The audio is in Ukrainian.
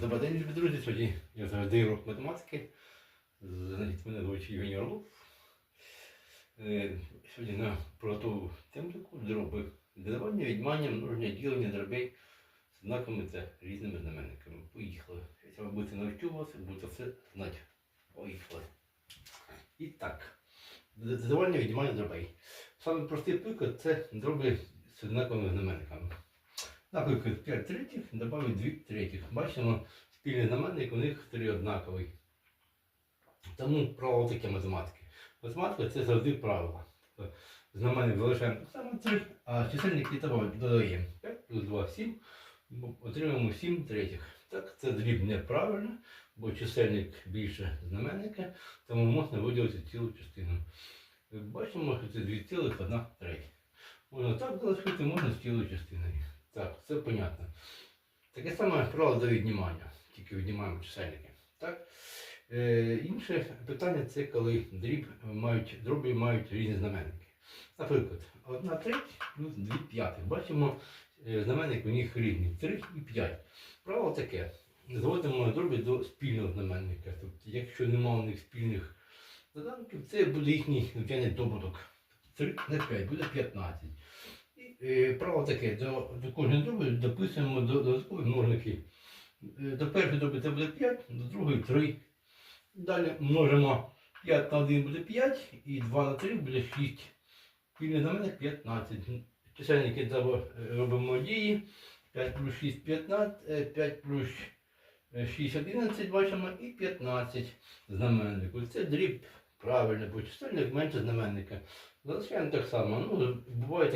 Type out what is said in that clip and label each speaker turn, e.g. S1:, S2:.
S1: Добрий день, друзі. Сьогодні я завжди урок математики. Мене звуть Євгеній Орлов. Сьогодні на приготову темнику дроби. Додавання, відмання, множення, ділення дробей з знаками та різними знаменниками. Поїхали. Якщо ви будете навчуватися, будете все знати. Поїхали. І так. Додавання, відмання дробей. Саме простий приклад це дроби з однаковими знаменниками. Наприклад, 5 третіх додати 2 третіх. Бачимо, спільний знаменник у них три однаковий. Тому правило таке математики. Математика це завжди правило. Знаменник залишаємо так само 3, а чисельник і додаємо 5 плюс 2 7, бо отримуємо 7 третіх. Так, це дріб неправильно, бо чисельник більше знаменника, тому можна виділити цілу частину. Бачимо, що це 2,1 третя. Можна так залишити, можна з цілою частиною. Це понятно. Таке саме правило до віднімання, тільки віднімаємо чисельники. Так? Е, інше питання це коли дріб мають, дроби мають різні знаменники. Наприклад, 1 треть плюс 2 п'ятих. Бачимо, е, знаменник у них різний 3 і 5. Правило таке. Зводимо дроби до спільного знаменника. Тобто, якщо немає у них спільних доданків, це буде їхній звичайний добуток. 3 на 5 буде 15. І е, право таке, до, до кожної дроби дописуємо до- додаткові множники. Е, До першої доби це буде 5, до другої 3. Далі множимо 5 на 1 буде 5 і 2 на 3 буде 6. Спільний знаменник 15. Чисельники робимо дії. 5 плюс 6 15, 5 плюс 6 11 бачимо і 15 знаменнику. Це дріб правильно, бо чисельник менше знаменника. Залишаємо так само. Ну, буває.